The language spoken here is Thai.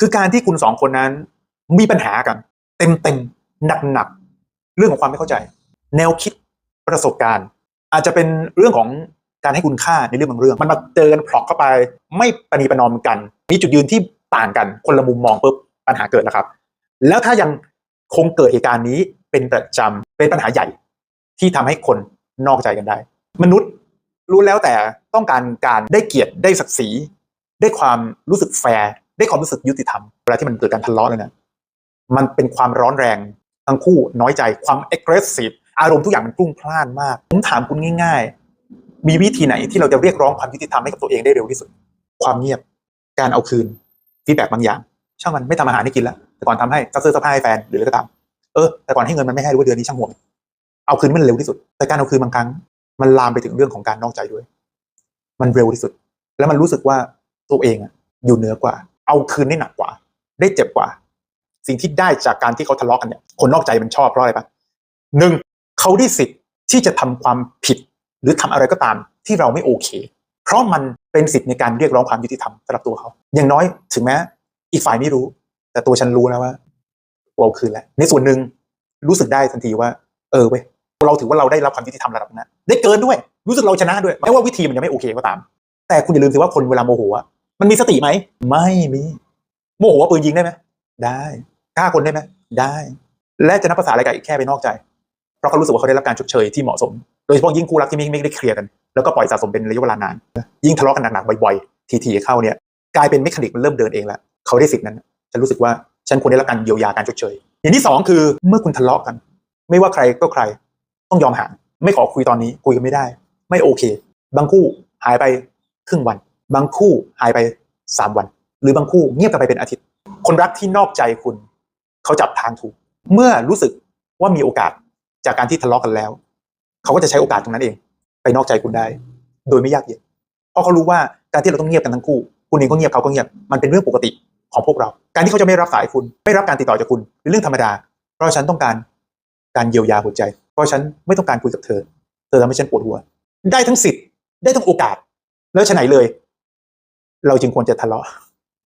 คือการที่คุณสองคนนั้นมีปัญหากัน เต็มเต็มหนักหนักเรื่องของความไม่เข้าใจ แนวคิดประสบการณ์ อาจจะเป็นเรื่องของการให้คุณค่าในเรื่องบางเรื่อง มันมาเจอกันพลอกเข้าไป ไม่ประนีประนอมกัน มีจุดยืนที่ต่างกันคนละมุมมองปุ๊บปัญหาเกิดแล้วครับ แล้วถ้ายังคงเกิดเหตุการณ์นี้เป็นประจำเป็นปัญหาใหญ่ ที่ทำให้คนนอกใจกันได้ มนุษย์รู้แล้วแต่ต้องการการได้เกียรติได้ศักดิ์ศรี ได้ความรู้สึกแฟร์ ได้ความรู้สึกยุติธรรมเวลาที่มันเกิดการทะเลาะเลยนะมันเป็นความร้อนแรงทั้งคู่น้อยใจความ aggressive อารมณ์ทุกอย่างมันพรุ่งพล่านมากผมถามคุณง่าย ๆ มีวิธีไหนที่เราจะเรียกร้องความยุติธรรมให้กับตัวเองได้เร็วที่สุด ความเงียบการเอาคืนฟีดแบ็บางอย่าง ช่างมันไม่ทำอาหารให้กินแล้วแต่ก่อนทำให้ซักเสื้อซักผ้าให้แฟนหรืออะไรก็ตามเออแต่ก่อนให้เงินมันไม่ให้รู้ว่าเดือนนี้ช่างห่วงเอาคืนมันเร็วที่สุด แต่การเอาคืนบางครั้ง มันลามไปถึงเรื่องของการนอกใจด้วย มันเร็วที่สุด แล้วมันรู้สึกว่าตัวเองอะอยู่เหนือกว่า เอาคืนได้หนักกว่า ได้เจ็บกว่า สิ่งที่ได้จากการที่เขาทะเลาะกันเนี่ยคนนอกใจมันชอบเพราะอะไรปะหนึ่งเขาได้สิทธิ์ที่จะทำความผิด หรือทำอะไรก็ตามที่เราไม่โอเค เพราะมันเป็นสิทธิ์ในการเรียกร้องความยุติธรรมสำหรับตัวเขา อย่างน้อยถึงแม้อีกฝ่ายไม่รู้ แต่ตัวฉันรู้แล้วว่าเอาคืนแล้วในส่วนหนึ่งรู้สึกได้ทันทีว่า เออเว้ยเราถือว่าเราได้รับความยุติธรรมระดับนั้นได้เกินด้วย รู้สึกเราชนะด้วยแม้ว่าวิธีมันยังไม่โอเคก็ตาม แต่คุณอย่าลืมสิว่าคนเวลาโมโหอะ มันมีสติไหม ไม่มี โมโหว่าปืนยิงได้ไหม ได้ฆ่าคนได้ไหม ได้ และจะนับภาษาอะไรกับอีกแค่ไปนอกใจ เพราะเขารู้สึกว่าเขาได้รับการชดเชยที่เหมาะสม โดยเฉพาะยิ่งคู่รักที่ไม่ไม่ได้เคลียร์กัน แล้วก็ปล่อยสะสมเป็นระยะเวลานาน ยิ่งทะเลาะกันหนักๆบ่อยๆ ทีๆเข้าเนี่ย กลายเป็นเมคานิกมันเริ่มเดินเองแล้ว เขาได้สิทธินั้น ฉันรู้สึกว่าฉันควรได้รับการเยียวยาการชดเชย อย่างที่สองคือเมื่อคุณทะเลาะกัน ไม่ว่าใครก็ใคร ต้องยอมห่าง ไม่ขอคุยตอนนี้ คุยกันไม่ได้ ไม่โอเค บางคู่หายไปครึ่งวัน บางคู่หายไปสามวัน หรือบางคู่เงียบกันไปเป็นอาทิตย์ คนรักที่นอกใจคุณเขาจับทางถูก เมื่อรู้สึกว่ามีโอกาสจากการที่ทะเลาะกันแล้ว เขาก็จะใช้โอกาสตรงนั้นเอง ไปนอกใจคุณได้ โดยไม่ยากเย็นเพราะเขารู้ว่าการที่เราต้องเงียบกันทั้งคู่ คุณเองก็เงียบเขาก็เงียบมันเป็นเรื่องปกติของพวกเรา การที่เขาจะไม่รับสายคุณ ไม่รับการติดต่อจากคุณเป็นเรื่องธรรมดา เพราะฉันต้องการการเยียวยาหัวใจ เพราะฉันไม่ต้องการคุยกับเธอ เธอทำให้ฉันปวดหัว ได้ทั้งสิทธิ์ได้ทั้งโอกาส แล้วฉะไหนเลย เราจึงควรจะทะเลาะ